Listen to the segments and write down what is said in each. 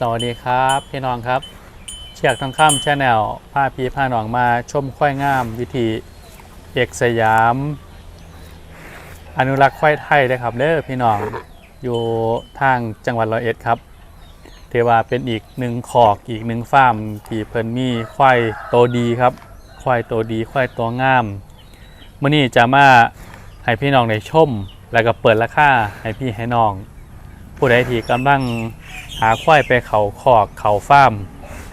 สวัสดีครับพี่น้องครับเชียกทองคำชาแนลพาพี่พาน้องมาชมควายงามวิธีเอกสยาม อนุรักษ์ควายไทยเลยครับเด้อพี่น้องอยู่ทางจังหวัดร้อยเอ็ดครับถือว่าเป็นอีกหนึ่งขอกอีกหนึ่งฟาร์มที่เพิ่นมีควายโตวดีครับควายโตวดีควายตัวงามเมื่อนี้จะมาให้พี่น้องได้ชม แล้วก็เปิดราคาให้พี่ให้น้อง ผู้ใดที่กำลัง หาควายไปเขาคอกเขาฟาร์ม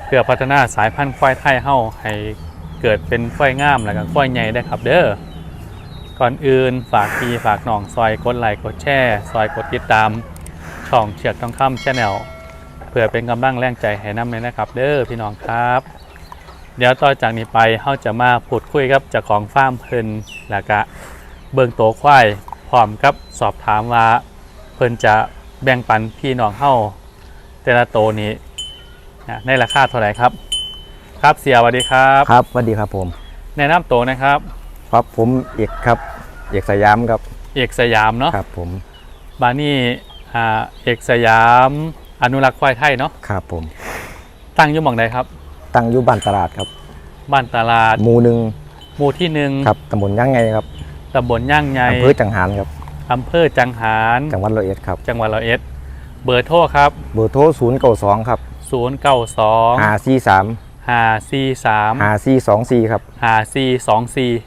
เพื่อพัฒนาสายพันธุ์ควายไทยเฮาให้เกิดเป็นควายงามแล้วก็ควายใหญ่ได้ครับเด้อก่อนอื่นฝากพี่ฝากน้องซอยกดไลค์กดแชร์ซอยกดติดตาม ช่องเชือกทองคำชาแนลเพื่อเป็นกำลังแรงใจให้น้ำเลยนะครับ เด้อพี่น้องครับ เดี๋ยวต่อจากนี้ไปเฮาจะมาพูดคุยกับจ้าของฟาร์มเพิ่นแล้วก็เบิ่งโตควายพร้อมกับสอบถามว่า เพิ่นจะแบ่งปันพี่น้องเฮา แต่ละโตวนี้อะในราคาเท่าไหร่ครับ ครับเสียสวัสดีครับครับสวัสดีครับผม แนะนำโตวนะครับ ครับผมเอกครับ เอกสยามครับ เอกสยามเนาะครับ ผมบานี่อ่าเอกสยาม อนุรักษ์ควายไทยเนาะครับผม ตั้งอยู่หม่องใดครับ ตั้งอยู่บ้านตลาดครับบ้านตลาดหมู่หนึ่งหมู่ที่หนึ่งครับตำบลย่างไงครับตำบลย่างไงอำเภอจังหารครับอำเภอจังหาร จังหวัดร้อยเอ็ดครับ จังหวัดร้อยเอ็ด เบอร์โทรครับ เบอร์โทรศูนย์เก้าสองครับ092หาสี่สาม543หาสี่สองสี่ครับ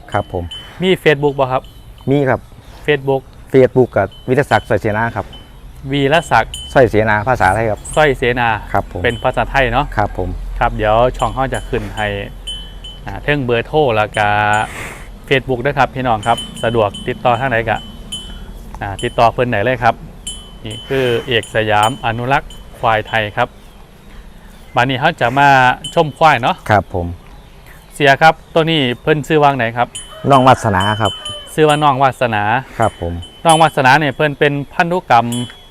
5424ครับผมมี Facebook บ่ครับ มีครับ Facebook เฟซบุ๊กกับวิทยาศักดิ์สอยเสนาครับวีรศักดิ์สอยเสนาภาษาไทยครับ สร้อยเสนา ครับผม เป็นภาษาไทยเนาะ ครับผม ครับ เดี๋ยวช่องเขาจะขึ้นให้อ่าเทิงเบอร์โทรแล้วก็ Facebook ด้วยครับพี่น้องครับ สะดวกติดต่อทางไหนกะอ่าติดต่อเพิ่นไหนเลยครับ นี่คือเอกสยามอนุรักษ์ควายไทยครับบานนี้เขาจะมาชมควายเนาะครับผมเสียครับตัวนี้เพิ่นซื้อวางไหนครับน้องวัฒนาครับซื้อว่าน้องวาสนาครับผมน้องวาสนาเนี่ยเพิ่นเป็นพันธุกรรม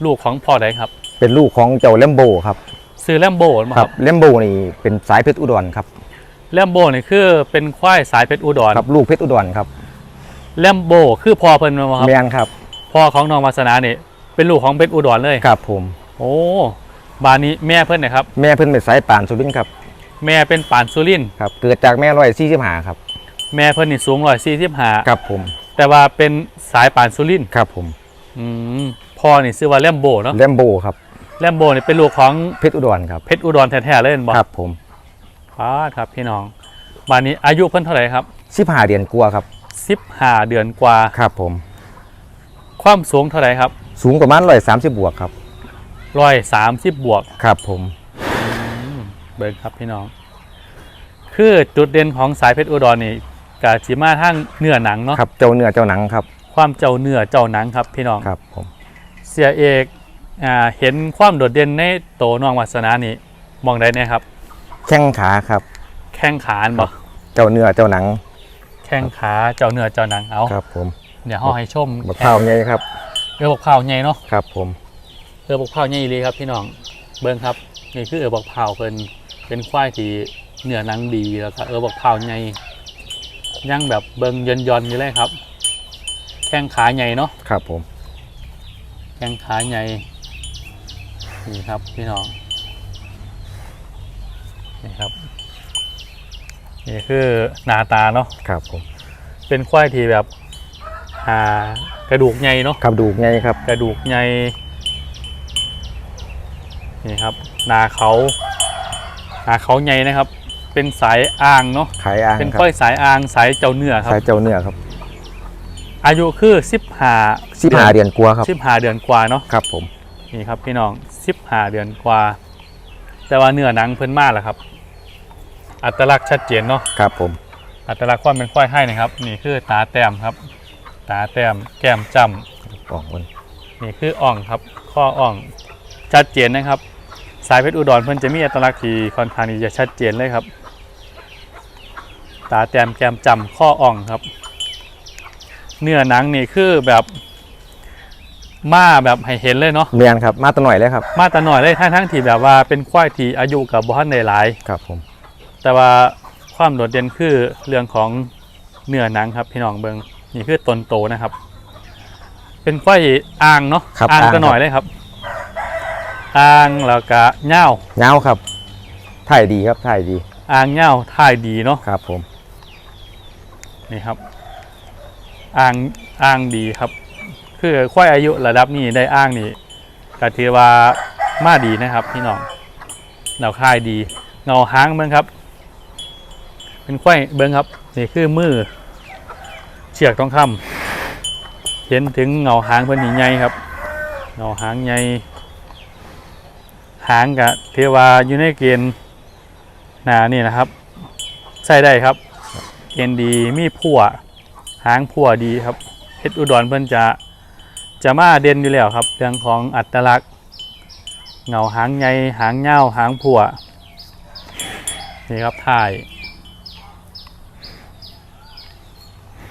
ลูกของพ่อใดครับ เป็นลูกของเจ้าเลมโบครับซื้อแลมโบ้มาคครัรับบเลมโบนี่เป็นสายเพชรอุดรครับแลมโบ้เนี่ยคือเป็นควายสายเพชรอุดรครับลูกเพชรอุดรครับแลมโบ้คือพ่อเพิ่นมาครับแมนครับพ่อของน้องวาสนาเนี่ย เป็นลูกของเพชรอุดรเลยครับผม โอ้บานนี้แม่เพิ่นนะครับ แม่เพิ่นเป็นสายป่านสุรินทร์ครับแม่เป็นปานสุรินทร์ครับ เกิดจากแม่ร้อยสี่สิบห้าครับแม่เพิ่นนี่สูงร้อยสี่สิบห้าครับผมแต่ว่าเป็นสายปานสุรินทร์ครับผมอืมพ่อนี่ชื่อว่าแลมโบ้เนาะเลมโบครับแลมโบ้เนี่ยเป็นลูกของเพชรอุดรครับเพชรอุดรแท้ๆเลยเห็นบ่ครับผมอ๋อครับพี่น้องบานนี้อายุเพิ่นเท่าไหร่ครับสิบห้าเดือนกลัวาครับ15เดือนกว่าครับผม ความสูงเท่าไหร่ครับ สูงประมาณร้อยสามสิบบวกครับร้อยสามสิบบวกครับผมเบิร์ครับพี่น้อง คือจุดเด่นของสายเพชรอุดรนี่กาจิมาทั้งเนื้อหนังเนาะครับเจ้าเนื้อเจ้าหนังครับ ความเจ้าเนื้อเจ้าหนังครับพี่น้องครับผมเสียเอกอ่าเห็นความโดดเด่นในโตน้องวัสนานี่มองได้เนี่ยครับ แข้งขาครับ แข้งขาอันบ่เจ้าเนื้อเจ้าหนัง แข้งขาเจ้าเนื้อเจ้าหนังเอาครับผมเดี๋ยวห่อให้ชมบักเผาไงครับ เออบอกเผาใหญ่เนาะครับผมเออบอกเผาใหญ่อีหลีครับพี่น้องเบิ้งครับนี่คือเออบอกเผาเพิ่นเป็นควายที่เนื้อหนังดีแล้วก็เออบอกเผาใหญ่ยังแบบเบิ้งยนยนๆอยู่เลยครับ แข้งขาใหญ่เนาะครับผม แข้งขาใหญ่นี่ครับพี่น้องนี่ครับนี่คือหน้าตาเนาะครับผมเป็นควายที่แบบอ่า กระดูกใหญ่เนาะครับดูไงครับกระดูกใหญ่นี่ครับหนาเขาหนาเขาใหญ่นะครับ เป็นสายอ่างเนาะขายอ่างเป็นครับค่อยสายอ่างสายเจ้าเนื้อครับสายเจ้าเนื้อครับ อายุคือสิบห้าสิบห้าเดือนกลัวาครับสิบห้าเดือนกว่าเนาะครับผมนี่ครับพี่น้องสิบห้าเดือนกว่า แต่ว่าเนื้อหนังเพิ่นมากแหละครับ อัตลักษณ์ชัดเจนเนาะครับผมอัตลักษณ์ความเป็นควายให้นะครับ นี่คือตาแต้มครับ ตาแต้มแก้มจำออกคนนี่คืออ่องครับ ข้ออ่องชัดเจนนะครับ สายเพชรอุดรเพิ่นจะมีอัตลักษณ์ที่ค่อนข้างที่จะชัดเจนเลยครับ ตาแต้มแก้มจำข้ออ่องครับ เนื้อหนังนี่คือแบบมาแบบให้เห็นเลยเนาะ เมียนครับ มาตัวหน่อยเลยครับ มาแต่หน่อยเลยทั้งทั้งๆที่แบบว่าเป็นควายที่อายุกับบ้านในหลาย ครับผม แต่ว่าความโดดเด่นคือเรื่องของเนื้อหนังครับพี่น้องเบิง นี่คือตนโตนะครับ เป็นควายอ่างเนาะครับอ่างอ่างก็หน่อยครับเลยครับอ่างแล้วก็เหย้าเงาวครับถ่ายดีครับถ่ายดีอ่างเหย้าท่ายดีเนาะครับผม นี่ครับอ่างอ่างดีครับ คือควายอายุระดับนี้ได้อ่างนี่ก็ถือว่ามาดีนะครับพี่น้องเราค่ายดีเงาหางเบิ้งครับ เป็นควายเบิ้งครับนี่คือมือ เชือกทองคำเห็นถึงเงาหางเพิ่นนี่ใหญ่ครับเงาหางใหญ่หางกะเทวาอยู่ในเกณฑ์หนานี่นะครับ ใส่ได้ครับเกณฑ์ดีมีผัวหางผัวดีครับเพชรอุดรเพิ่นจะจะมาเด่นอยู่แล้วครับ เรื่องของอัตลักษณ์เงาหางใหญ่หางเงาหางผัวนี่ครับถ่าย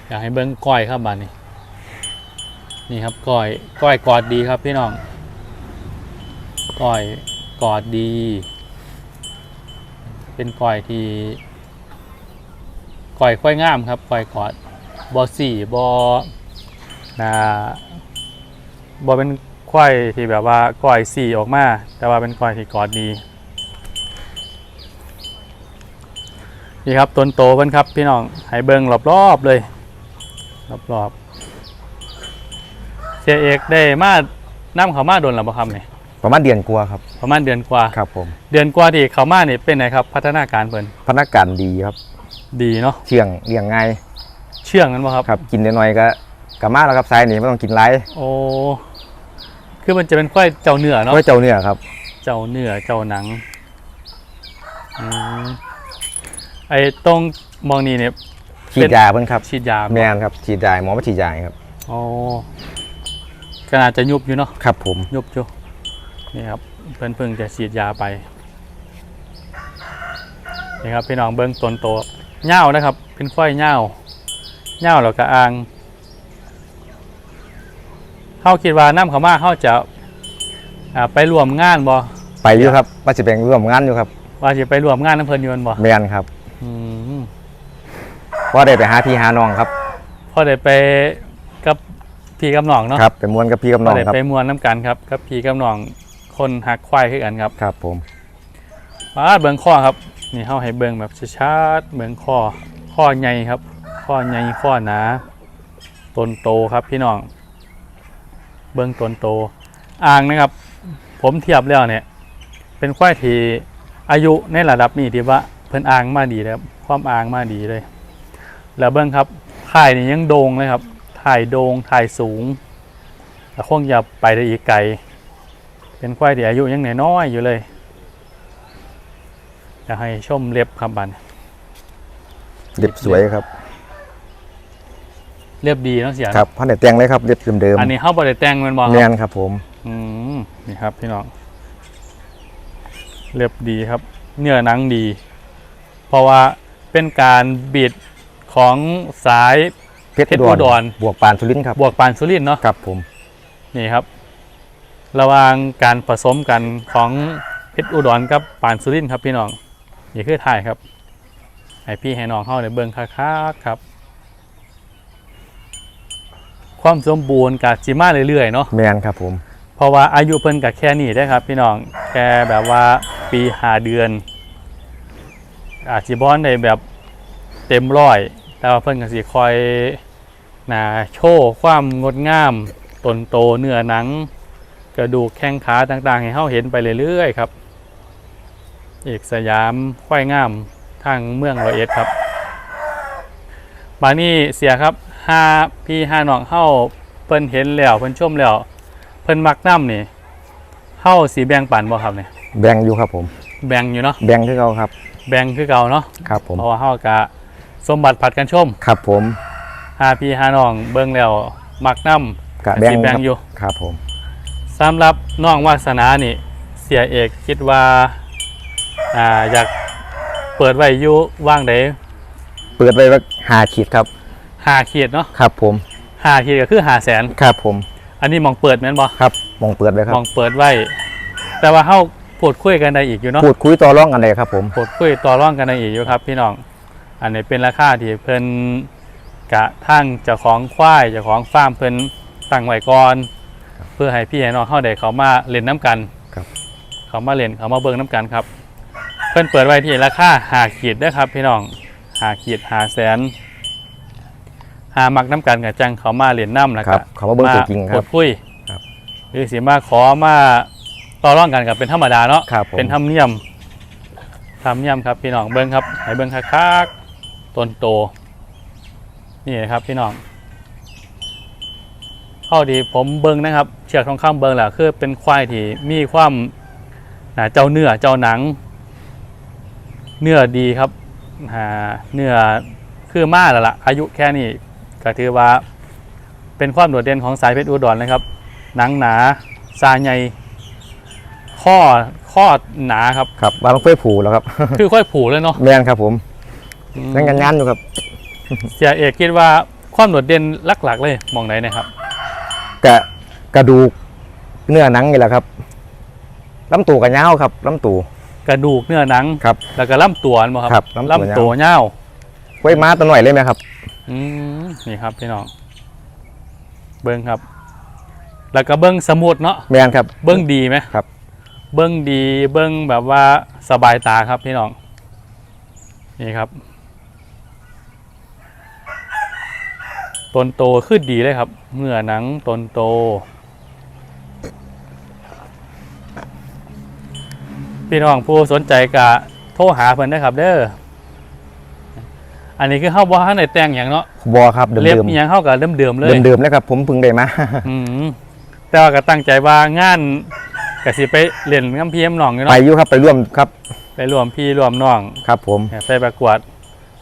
อยากให้เบิ้งก้อยครับบานนี้ นี่ครับก้อยก้อยกอดดีครับพี่น้องก้อยกอดดี เป็นก้อยที่ก้อยค่อยงามครับก้อยกอดบอสี่บอนาบอเป็นควายที่แบบว่าก้อยสี่ออกมา แต่ว่าเป็นก้อยที่กอดดีนี่ครับต้นโตเพิ่นครับพี่น้องให้เบิ้งรอบๆเลย รอบๆเสียเอกได้มาน้ำเขามาโดนหรือเปล่าครับเนี่ยประมาณเดือนกลัวาครับ ประมาณเดือนกว่าครับผม เดือนกว่าที่เขามาเนี่ยเป็นไงครับ พัฒนาการเพิ่นพนักงานดีครับ ดีเนาะเชื่องเลี้ยงง่ายเชื่องกันป่ะครับครับ กินน้อยๆก็กลับมาแล้วครับไซส์นี่ไม่ต้องกินไรโอ้คือมันจะเป็นควายเจ้าเนื้อเนาะก็เจ้าเนื้อครับ เจ้าเนื้อเจ้าหนังอืมไอ้ตรงมองนี่เนี่ย ฉีดยาเพิ่นครับฉีดยาแมนครับฉีดยาหมอมาฉีดยาให้ครับโอ้ก็น่าจะยุบอยู่เนาะครับ ผมยุบอยู่นี่ครับเพิ่นเพิ่งจะฉีดยาไปนี่ครับพี่น้องเบิ้งต้นโตเง่าวนะครับ เป็นควายเง่าวเง่าวแล้วก็อ่างเขาคิดว่าน้ำเขามาเขาจะอ่าไปรวมงานบ่ไปอยู่ครับว่าจะเป็นร่วมงานอยู่ครับว่าจะไปรวมงานน้ำเพลินอยแม่นบ่แมนครับอืมเพราะได้ไปหาพี่หาน้องครับพอได้ไปกับพี่กับน้องเนาะครับไปมวนกับพี่กับพน้อองได้ครับไปมวนน้ำกันครับกับพี่กับน้องคนหักควายคือกันครับครับผมมาเบิ่งข้อครับนี่เฮาให้เบิ่งแบบชัดๆเบิ่งข้อข้อใหญ่ครับ ข้อใหญ่ข้อหนาต้นโตครับพี่น้อง เบิ่งต้นโต อ่างนะครับ ผมเทียบแล้วเนี่ย เป็นควายที่อายุในระดับนี้ที่ว่าเพิ่นอ่างมาดีแล้วความอ่างมาดีเลย แล้วเบิ่งครับถ่ายนี่ยังโด่งเลยครับ ถ่ายโด่งถ่ายสูงแต่คงจะไปได้อีกไกล เป็นควายที่อายุยังน้อยๆอยู่เลยอยากให้ชมเล็บครับบันเล็บสวยครับเล็บดีเนาะเสียครับพันเด็ดแต่งเลยครับเล็บเดิมอันนี้เข้าบริแต่งแมันบอกๆแมนครับผม อืมนี่ครับพี่น้องเล็บดีครับ เนื้อหนังดี เพราะว่าเป็นการบิด ของสายเพชรเพชรอุอุดดรรบวกปานสุรินทร์ครับบวกปานสุรินทร์เนาะครับผมนี่ครับ ระหว่างการผสมกันของเพชรอุดรกับปานสุรินทร์ครับพี่น้องนี่คือถ่ายครับให้พี่ให้น้องเข้าในเบิ้งคักๆครับ ความสมบูรณ์กับจิมาเรื่อยๆเนาะแมนครับผมเพราะว่าอายุเพิ่นกับแค่นี้ได้อครับ พี่น้องแค่แบบว่าปีหาเดือน อาจจะบอนได้แบบเต็มร้อย แต่ว่าเพิ่นก็สิคอยหนาโชว์ความงดงามตนโตเนื้อหนัง กระดูกแข้งขาต่างๆ ให้เฮาเห็นไปเรื่อยๆครับ เอกสยามควายงามทางเมืองร้อยเอ็ดครับมานี่เสียครับห้าพี่ห้าน้องเฮาเพิ่นเห็นแล้วเพิ่นชมแล้ว เพิ่นมักน้ำนี่เฮาสีแบ่งปันบ่ครับเนี่ยแบ่งอยู่ครับผม แบ่งอยู่เนาะแบ่งที่เขาครับ แบ่งคือเก่าเนาะครับผมเพราะว่าเฮากะ สมบัติผัดกันชมครับผมหาพี่หาน้องเบิ่งแล้วมักน้ำกะแบ่งสิแบ่งครับอยู่ครับผมสำหรับน้องวาสนานี่เสียเอกคิดว่าอ่าอยากเปิดไว้อยู่ว่างใดเปิดไว้ว่าหาขีดครับหาขีดเนาะครับผมหาขีดก็คือหาแสนครับผม อันนี้มองเปิดแม่นบ่ครับมองเปิดไว้ครัมบองเปิดไว้ แต่ว่าเฮาพูดคุยกันได้อีกอยู่เนาะพูดคุยต่อรองกันเลยครับผมพูดคุยต่อร่องกันได้อีกอยู่ครับพี่น้อง อันนี้เป็นราคาที่เพิ่นกะทั้งเจ้าของควายเจ้าของฟาร์มเพิ่นตั้งไว้ก่อน เพื่อให้พี่ให้น้องเข้าได้เขามาเล่นน้ำกันครับ เขามาเล่นเขามาเบิ่งน้ำกันครับ เพิ่นเปิดไว้ที่ราคาหาขีดเด้อครับ พี่น้องหาขีดหาแสนหามักน้ำกันกับจังเขามาเล่นน้ำแล้วคก็รับเขามาเบิ้งตัวจริงคพูรับดคุยครับ หรือสิมาขอมาต่อรองกันกับเป็นธรรมดาเนาะ ครับผมเป็นธรรมเนียม ธรรมเนียมครับพี่น้องเบิ้งครับให้เบิ้งคักๆ ต้นโต นี่ครับพี่น้องข้อดีผมเบิ้งนะครับ เชือกทองคำเบิ้งแหละคือเป็นควายที่มีความอ่าเจ้าเนื้อเจ้าหนัง เนื้อดีครับอ่าเนื้อคือมาแล้วล่ะ อายุแค่นี้ก็ถือว่าเป็นความโดดเด่นของสายเพชรอุดรนะครับ หนังหนาซาใหญ่ข้อข้อหนาครับครับวางเฟ้ยผูแล้วครับ คือค่อยผูเลยเนาะแม่นครับผม นั่งงานงานอยู่ครับ เสียเอกคิดว่าความโดดเด่นหลักๆ เลยมองไหนนะครับกะกระดูกเนื้อหนังนี่แหละครับลำตัวกับเงาวครับลำตัวกระดูกเนื้อหนังครับแล้วก็ลำตัวมั้งคครัรับบลำตัวลำตัวเงาวไว้ม้าตัวหน่อยเลยไหมครับอืมนี่ครับพี่น้องเบิ้งครับ แล้วก็เบิ้งสมุดเนาะแม่นครับ เบิ้งดีไหมครับ เบิ้งดีเบิ้งแบบว่าสบายตาครับพี่น้องนี่ครับ ตนโตขึ้นดีเลยครับ เมื่อหนังตนโต พี่น้องผู้สนใจกะโทรหาเพิ่นได้ครับ เด้ออันนี้คือเข้าว่าในแต่งอย่างเนาะบอครับเดิมเล็บเดิมอิหยังเข้ากับเดิมๆเลยเดิมเดิมๆเลยครับผมเพิ่งได้มาอืมแต่ว่าก็ตั้งใจว่างานก็สิไปเล่นน้ำพีเอ็มหนองอยู่ไปเนาะอยู่ครับไปร่วมครับไปรวมพี่รวมน้องครับผม ไปประกวด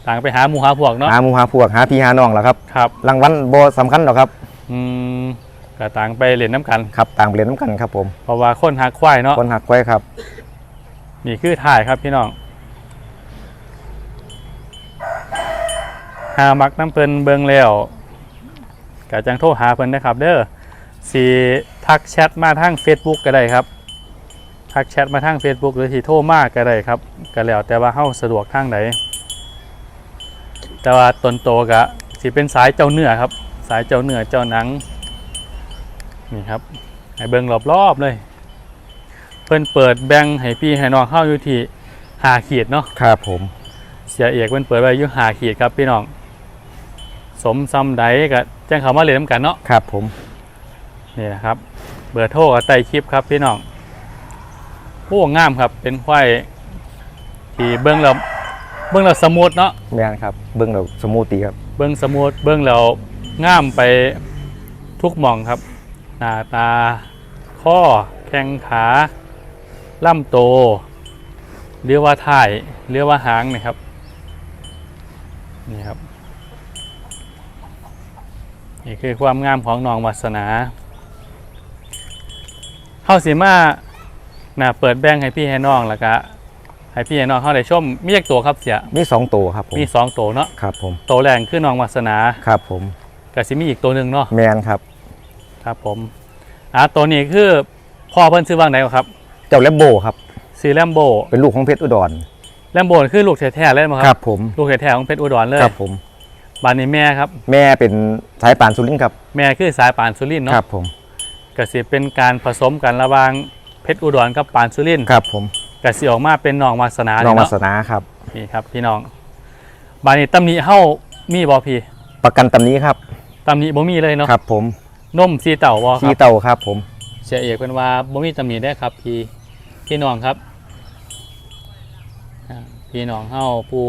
ต่างไปหาหมู่หาพวกเนาะ หาหมูหาพวกหาพี่หาน้องแล้วครับครับ รางวัลโบสำคัญหรอกครับ อืมก็ต่างไปเล่นน้ำกัน ครับต่างเปลี่ยนน้ำกันครับผม เพราะว่าคนหาควายเนาะ คนหักไว้ครับ นี่คือถ่ายครับพี่น้อง หามักน้ำเพิ่นเบิงแล้วก็จังโทรหาเพิ่นนะครับ เด้อสีทักแชทมาทาง Facebook ก็ได้ครับ ทักแชทมาทาง Facebook หรือที่โทรมาก็ได้ครับก็แล้วแต่ว่าเฮาสะดวกทางไหน แต่ว่าตนโตก็สิเป็นสายเจ้าเนื้อครับ สายเจ้าเนื้อเจ้าหนังนี่ครับให้เบิ่งรอบๆเลย เพิ่นเปิดแบ่งให้พี่ให้น้องเข้าอยู่ที่หาขีดเนาะครับผม เสียเอกเพิ่นเปิดไว้อยู่หาขีดครับพี่น้อง สมซ้ำใดก็แจ้งเขามาเรียนนำกันเนาะครับผมนี่นะครับ เบอร์โทรกับใต้คลิปครับพี่น้องโอ้งามครับเป็นควายที่เบิ้งแล้ว เบิ้งแล้วสมูทเนาะแม่นครับเบิ้งเราสมูทตีครับเบิ้งสมูทเบิ้งแล้วงามไปทุกหม่องครับ หน้าตา ข้อแข้งขาล่ำโตเรียกว่าถ่ายเรียกว่าหางนะครับนี่ครับนี่คือความงามของน้องวัสนาเฮาสิมาน่ะเปิดแบ่งให้พี่ให้น้องแล้วก็ ให้พี่ให้น้องเฮาได้ชมมีเอกตัวครับเสียมีสองตัวครับผมมีสองตัวเนาะครับผมตัวแรงคือน้องวัสนาครับผมกับสิมีอีกตัวหนึ่งเนาะแมนครับครับผมอ่าตัวนี้คือพ่อเพิ่นซื้อว่างไหนวะครับ เจ้าแลมโบครับซีแลมโบเป็นลูกของเพชรอุดรแลมโบนี่คือลูกแท้ๆเลยมั้งคครัรับบผมลูกแท้ๆของเพชรอุดรเลยครับผมบ้านนี้แม่ครับ แม่เป็นสายป่านสุรินทร์ครับ แม่คือสายปานสุรินทร์ครัเนาะบผมก็สิเป็นการผสมกันระหว่างเพชรอุดรกับปานสุรินทร์ครับผม ก็สิออกมาเป็นน้องวาสนาน้องวาเนาะสนาครับนี่ครับ พี่น้องบ้านนี้ตำหนิเฮามีบ่พี่ ประกันตำนี้ครับตำหนิบ่มีเลยเนาะครับ ผมนมสีเต่าบ่คขี้รับเต่าครับ ผมเสียเอกเป็นว่าบ่มีตำหนิได้ครับ พี่พี่น้องครับอ่าพี่น้องเฮาผู้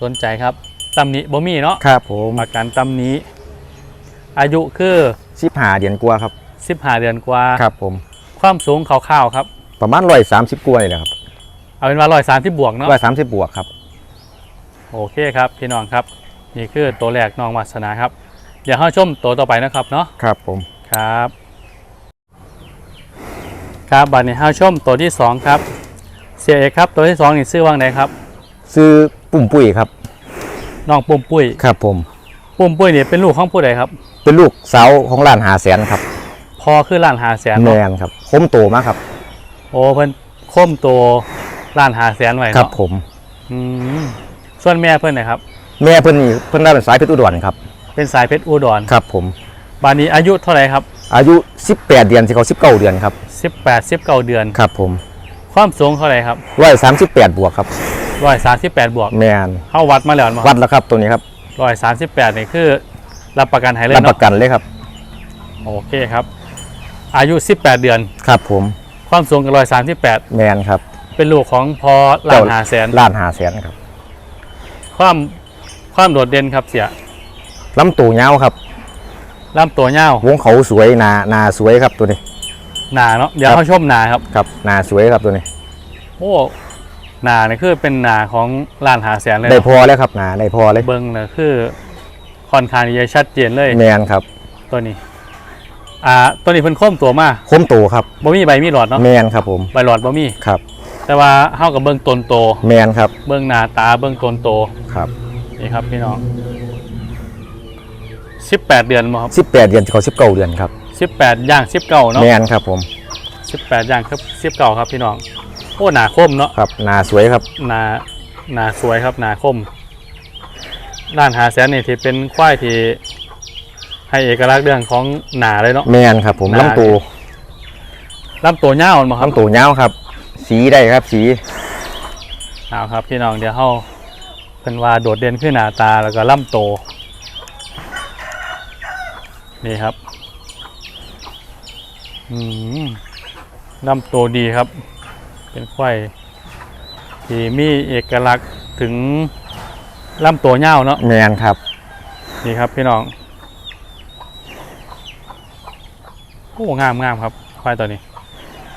สนใจครับตำหนิบ่มีเนาะครับผมประกันตำหนิอายุคือสิบหาเดือนกว่าครับ15เดือนกว่าครับผม ความสูงคร่าวๆครับ ประมาณร้อยสามสิบกว่านี่แหละครับเอาเป็นว่า130บวกเนาะร้อยสามสิบบวกครับ โอเคครับพี่น้องครับ นี่คือตัวแรกน้องวัสนาครับ เดี๋ยวเฮาชมตัวต่อไปนะครับเนาะครับผมครับ ครับบัดนี้เฮาชมตัวที่สองครับเสียเอกครับ ตัวที่สองนี่ชื่อว่างไหนครับ ซื้อปุ่มปุ้ยครับน้องปุ่มปุ้ยครับผม ปุ่มปุ้ยนี่เป็นลูกของผู้ใดครับ เป็นลูกสาวของร้านหาแสนครับ พอคือล้านหาแสนแมเนาะนครับคมโตมากครับ โอ้เพิ่นโคมตัวล้านหาแสนไว้ครับเนาะผม อืมส่วนแม่เพิ่นนะครับ แม่เพิ่นนี่เพิ่นได้เป็นสายเพชรอุดรครับ เป็นสายเพชรอุดรครับผมบัดนี้อายุเท่าไหร่ครับ อายุ 18 เดือนสิเขา19เดือนครับ 18 19เดือน ครับผมความสูงเท่าไหร่ครับร้อยสามสิบแปดบวกครับร้อยสามสิบแปดบวกแมนเข้าวัดมาแล้วมั้งวัดแล้วครับตัวนี้ครับร้อยสามสิบแปดนี่คือ รับประกันหายเลยรับปเนาะระกันเลยครับ โอเคครับ อายุ18เดือน ครับผม ความสูงกับร้อยสามสิบแปดแมนครับเป็นลูกของพอลานหาแสนล้านหาแสนครับ ความความโดดเด่นครับเสียลำตัวเงาวครับลำตัวเงาวงเขาสวยหนาหนาสวยครับตัวนี้หนาเนาะเดี๋ยวครับเขาชมหนาครับครับหนาสวยครับตัวนี้โอ้หนาเนี่ยคือเป็นหนาของลานหาแสนเลยได้เนาะพอแล้วครับหนาได้พอเลยเบิ้งเนี่ยคือค่อนข้างที่จะชัดเจนเลยแมนครับ ตัวนี้ อ่าตัวนี้เพิ่นโค้มตัวมาคมโตครับบ่มีใบมีหลอดเนาะแมนครับผมใบหลอดบ่มีครับ แต่ว่าเฮากับเบิ้งตนโตแมนครับเบิ้งหน้าตาเบิ้งตนโตครับนี่ครับพี่น้อง18เดือนบ่ครับสิบแปดเดือนเขาสิบเก้าเดือนครับ18ย่าง19เนาะแมนครับผม18ย่างครับ19ครับพี่น้องโอ้หนาคมเนาะครับหนาสวยครับหนาหนาสวยครับหนาคมด้านหาแสนนี่ที่เป็นควายที่ ให้เอกลักษณ์เรื่องของหนาเลยเนาะ แมนครับ ผมหนา ลำตัวลำตัวเงาวมาครับลำตัวเงาวครับ สีได้ครับ สีเอาครับพี่น้องเดี๋ยวเฮาเป็นว่าโดดเด่นขึ้นหน้าตาแล้วก็ลำโตวนี่ครับอืมลำโตวดีครับ เป็นควายที่มีเอกลักษณ์ถึงลำตัวเงาวเนาะ แมนครับ นี่ครับพี่น้องโอ้งามงามครับควายตัวนี้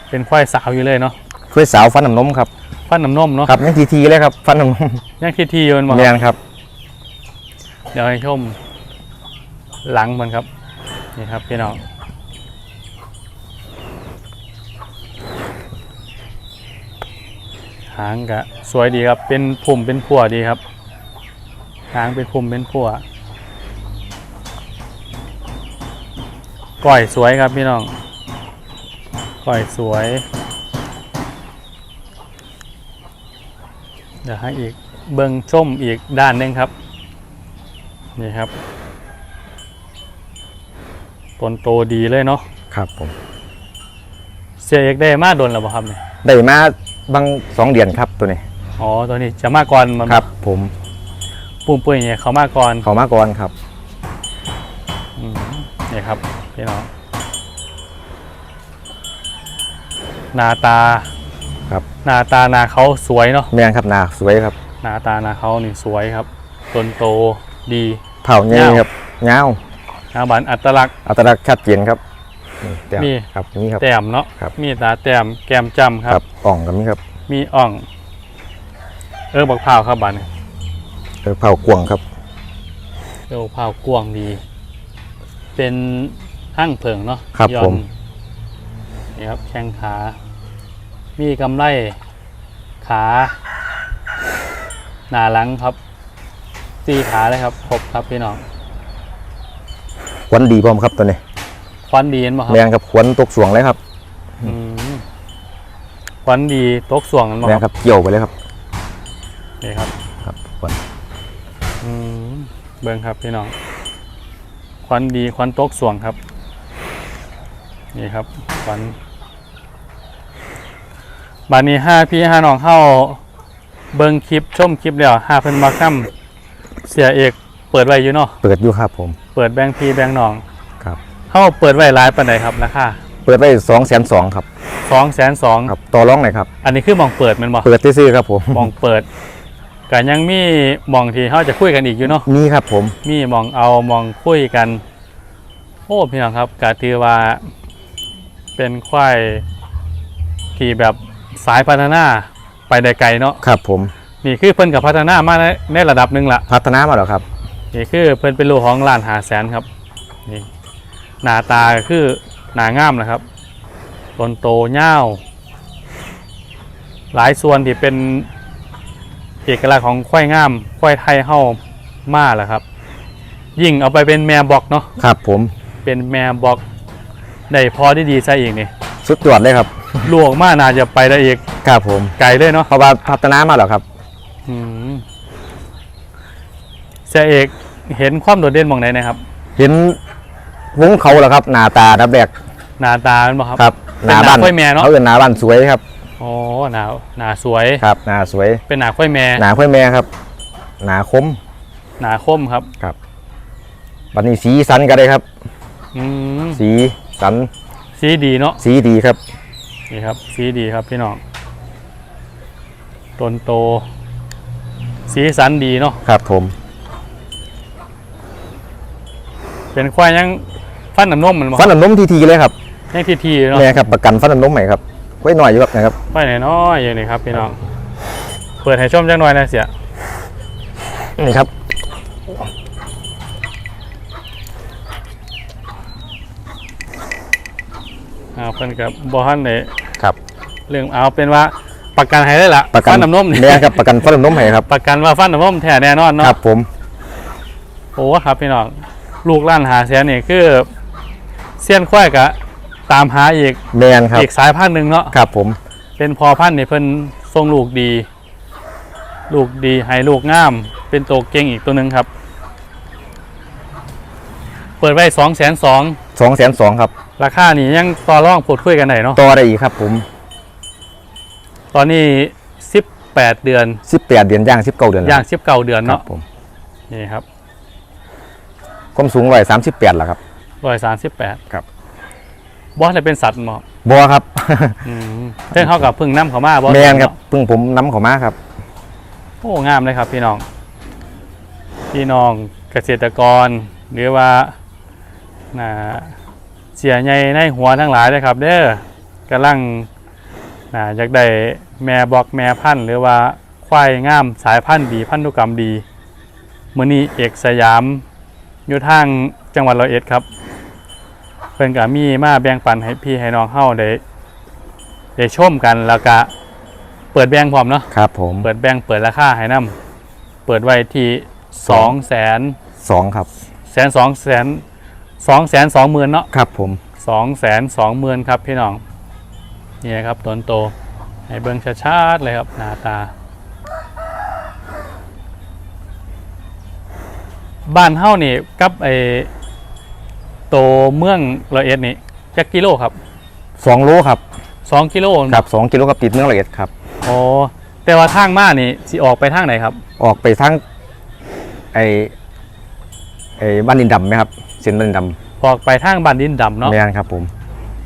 เป็นควายสาวอยู่เลยเนาะช่วยสาวฟันน้ำนมครับฟันน้ำนมเนาะครับยังทีทีเลยครับฟันน้ำนมยังทีทีอยู่มันบอกแมนครับ เดี๋ยวให้ชม หลังมันครับนี่ครับพี่น้องหางกะสวยดีครับ เป็นพุ่มเป็นพั่วดีครับ หางเป็นพุ่มเป็นพั่ว ก้อยสวยครับพี่น้องก้อยสวยเดี๋ยวให้อีกเบิงชมอีกด้านหนึงครับ นี่ครับต้นโตดีเลยเนาะครับผมเสียเอกได้มาโดนแล้วบ่ครับเนี่ยได้มาบางสองเดือนครับตัวนี้อ๋อตัวนี้จะมาก่อนมันครับ ผมปุ่มปุ้ยเนี่ยเขามาก่อนเขามาก่อนครับอืมนี่ครับ พี่น้องหน้าตาครับหน้าตาหน้าเขาสวยเนาะแมนครับหนาสวยครับหน้าตาหน้าเขานี่สวยครับต้นโตดีเผาเงี้ยเงาครับเงาหน้าบันอัตลักษณ์อัตลักษณ์ชัดเจนครับนี่แต้มมีครับนี่ครับแต้มเนาะครับมีตาแต้มแก้มจำคครัรับบอ่องกับนี่ครับ มีอ่อง เออบักพร้าวครับบันเออเผากวางครับเออบักพร้าวกวางดี เป็น ห้างเผิงเนาะครับย่อนผม นี่ครับแข้งขา มีกำไรขา หน้าหลังครับตีขาเลยครับครบครับพี่น้องขวัญดีพร้อมครับตัวนี้ควันดีเห็นบ่ครัแมบนครับขวัญตกสวงเลยครับอืมควันดีตกสวงกันบ่แมคนรับครับเกี่ยวไปเลยครับนี่ครับ ครับขวัญอืมเบิ่งครับพี่น้องควันดีควันตกสวงครับ นี่ครับควันบานนี้ห้าพี่ห้าน้องเข้าเบิ่งคลิปชมคลิปแล้วห้าเพิ่นมาค้ำเสียเอกเปิดไว้อยู่เนาะเปิดอยู่ครับผม เปิดแบงค์พี่แบงค์น้องครับเข้าเปิดไว้หลายปานใดครับราคาเปิดไว้สองแสนสองครับสองแสนสองครับต่อร้องหน่อยครับ อันนี้คือหมองเปิดแมันบ่เปิดซื้อๆครับผมหมองเปิดก็ยังมีหมองที่เขาจะคุยกันอีกอยู่เนาะนี่ครับผม มีมองเอามองคุยกันโอ้พี่น้องครับกาถือว่า เป็นควายที่แบบสายพัฒนาไปได้ไกลเนาะครับผมนี่คือเพิ่นกับพัฒนามาในในระดับหนึ่งละพัฒนามาแล้วครับนี่คือเพิ่นเป็นลูกของล้านหาแสนครับนี่หน้าตาก็คือหน้างามนะครับต้นโตเง่าวหลายส่วนที่เป็นเอกลักษณ์ของควายงามควายไทยเฮามาแหละครับ ยิ่งเอาไปเป็นแม่บอกเนาะครับผมเป็นแม่บอก ได้พอได้ดีซะอีกนี่สุดยอดเลยครับลูกมาน่าจะไปได้อีกครับผมไกลเลยเนาะเพราะว่าพัฒนามาแล้วครับอืมเสียเอกเห็นความโดดเด่นหมองไหนนะครับ เห็นวงเขาแล้วครับ หน้าตาดับแบกหน้าตาเป็นบ่ครับครับเป็นหน้าบ้านค่อยแม่เนอะเขาเอินหน้าบ้านสวยครับโอ้หนาหนาสวยครับหนาสวย เป็นหนาค่อยแม่หนาค่อยแม่ครับ หนาคมหนาคมครับ บัดนี้สีสันก็ได้ครับอืมสี สันสีดีเนาะสีดีครับนี่ครับ สีดีครับพี่น้องต้นโต สีสันดีเนาะครับผม เป็นควายยังฟันน้ำนมมันบ่ฟันน้ำนมทีทีๆเลยครับยังทีทีๆเนาะแม่ครับประกันฟันน้ำนมใหม่ครับไว้หน่อยอยู่ครับนะครับไปไหนน้อยอย่างนี้ครับพี่น้องเปิดให้ชมจังหน่อยนะเสียนี่ครับ อ่าเพิ่นกับบอฮันในครับเรื่องเอาเป็นว่าประกันให้ได้ละประกันฟันน้ำนมนี่แม่ครับประกันฟันน้ำนมใหม่ครับประกันว่าฟันน้ำนมแท้แน่นอนคเนาะรับผมโอ้ครับพี่น้องลูกล้านหาแสนนี่คือเซียนควายกะตามหาอีกแมนครับอีกสายพันธุ์หนึ่งเนาะครับผมเป็นพอพันธุ์นี่เพิ่นทรงลูกดี ลูกดีให้ลูกงาม เป็นตัวเก่งอีกตัวหนึ่งครับ เปิดไว้สองแสนสองสองแสนสองครับ ราคานี่ยังต่อรองพูดคุยกันไหนเนาะต่อได้อีกครับผม ตอนนี้สิบแปดเดือนสิบแปดเดือนย่างสิบเก้าเดือนแล้วย่างสิบเก้าเดือนครัเนาะบผมนี่ครับความสูงร้อยสามสิบแปดแล้วครับร้อยสามสิบแปดครับ บอสเลยเป็นสัตว์หมอบัวครับ อืมเรื่องเขากับพึ่งน้ำเขามาบอสแมนครับเพิ่งผมน้ำเขามาครับ โอ้งามเลยครับ พี่น้อง พี่น้องเกษตรกร หรือว่าน่าเสียใหญ่ในหัวทั้งหลายเลยครับ เด้อกำลังน่าอยากได้แม่บอกแม่พันธุ์หรือว่าควายงามสายพันธุ์ดีพันธุกรรมดีมือนี้เอกสยามอยู่ทางจังหวัดร้อยเอ็ดครับเพิ่นก็มีมาแบ่งปันให้พี่ให้น้องเฮาได้ได้ชมกันแล้วก็เปิดแบ่งพร้อมเนาะครับ ผมเปิดแบ่งเปิดราคาให้นำเปิดไว้ที่สองแสนสองครับแสนสองแสน สองแสนสองหมื่นเนาะครับผมสองแสนสองหมื่นครับพี่น้องนี่นะครับต้นโตให้เบิ้งชัดๆเลยครับหน้าตา บ้านเฮ้านี่กับไอโตเมืองร้อยเอ็ดนี่จักกิโลครับสองโลครับสองกิโลครับสองกิโลกับติดเมืองละเอียดครับโอ้แต่ว่าทางมานี่สิออกไปทางไหนครับ ออกไปทางไอไอบ้านดินดำไหมครับ เส้นบ้านดินดออกไปทางบ้านดินดำำเนาะไม่นครับผม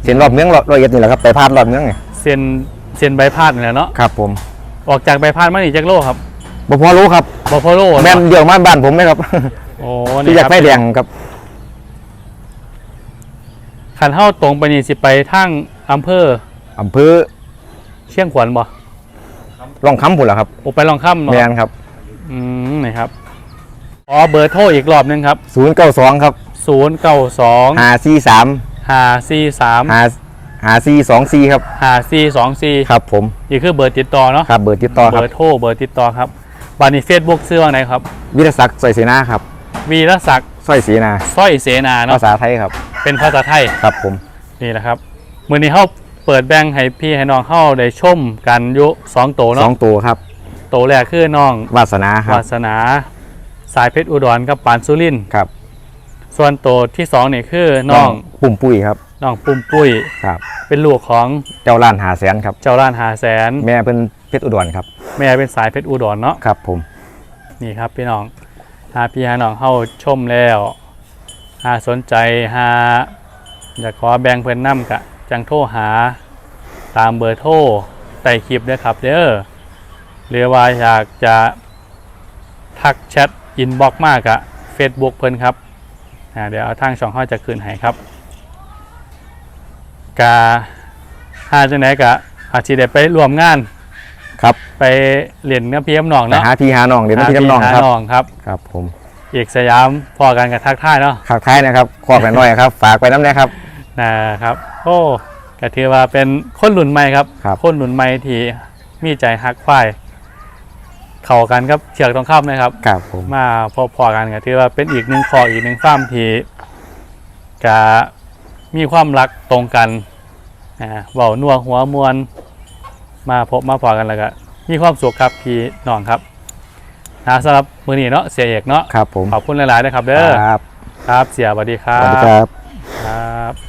เส้นรอบเมืองละเอียดนี่แหละครับไปพาดรอบเมืองไงเส้นเส้นใบพาดนี่แหละเนาะครับผมออกจากใบพาดมานี่จักโลครับบ่พอรู้ครับบอพอโลแม่นเนาะเดียวมาบ้านผมไหมครับโอ้ที่นี่อยากครับไฟแดงครับขันเท้าตรงไปนี่สิไปทางอำเภออำเภอเชียงขวัญบ่ร่องคำผุนเหรอครับโอไปลองค่ำเนาะแม่นครับ อืมนี่ครับอ๋อเบอร์โทรอีกรอบหนึงครับ ศูนย์เก้าสองครับ0 9 2หาสี่สาม5 4 3หาหาสี่สองสี่ครับ5 4 2 4ครับผมนี่คือเบอร์ติดต่อเนาะครับเบอร์ติดต่อคเบรับอร์โทรเบอร์ติดต่อครับบันนี้เฟซบุ๊กซื้อว่าไหนครับ วิทยาศักดิ์สอยเสนาครับ วีรศักดิ์สร้อยเสนาสร้อยเสนาเนาะภาษาไทยครับ เป็นภาษาไทยครับผมนี่แหละครับมือนี้เขาเปิดแบ่งให้พี่ให้น้องเข้าได้ชมกันอยุสองโตสอเนาะงตัวครับโตแรกคือน้องวาสนาครับวาสนา สายเพชรอุดรกับปานสุรินทร์ครับ ส่วนโตที่สองนี่คือน้องปุ่มปุ้ยครับน้องปุ้มปุ้ยครับ เป็นลูกของเจ้าล้านหาแสนครับ เจ้าล้านหาแสนแม่เป็นเพชรอุดรครับ แม่เป็นสายเพชรอุดรเนาะครับ ผม นี่ครับพี่น้องหาพี่หาน้องเข้าชมแล้วหาสนใจหาอยากขอแบ่งเพื่อนน้ำกะจังโทรหาตามเบอร์โทรใต้คลิปด้วยครับเด้อหรือว่าอยากจะทักแชทอินบ็อกมากอะ Facebook เพิ่นครับอ่า เดี๋ยวเอาทางช่องเข้าจะคืนให้ครับกาหาจังไหนกะอาจจะได้ไปร่วมงานครับไปเรียนกับพี่น้ำหนองไปเนาะหาพี่หาน้องเดี๋ยวน้พี่น้ำน้องหาครับ น้องครับ ครับผมเอกสยามพอกันกับทักทายเนาะขากท้ายนะครับขอบกันหน่อยครับ ฝากไปน้ำนะครับ นะครับ โอ้ก็ถือว่าเป็นคนรุ่นใหม่ครับครับคนรุ่นใหม่ที่มีใจฮักควาย เข้ากันครับเชือกตรงข้ามนะครับ ครับผม มาพอๆกันก็ถือว่าเป็นอีกหนึ่งคออีกหนึ่งฟาร์มที่กะมีความรักตรงกันอ่าเบานัวหัวมวลมาพบมาพอกันแล้วก็มีความสุขครับพี่น้องครับนะสำหรับมือนี้เนาะเสียเอกเนาะครับผมขอบคุณหลายๆนะครับเด้อครับ ครับเสียสวัสดีครัสวัสดีบครับ ครับ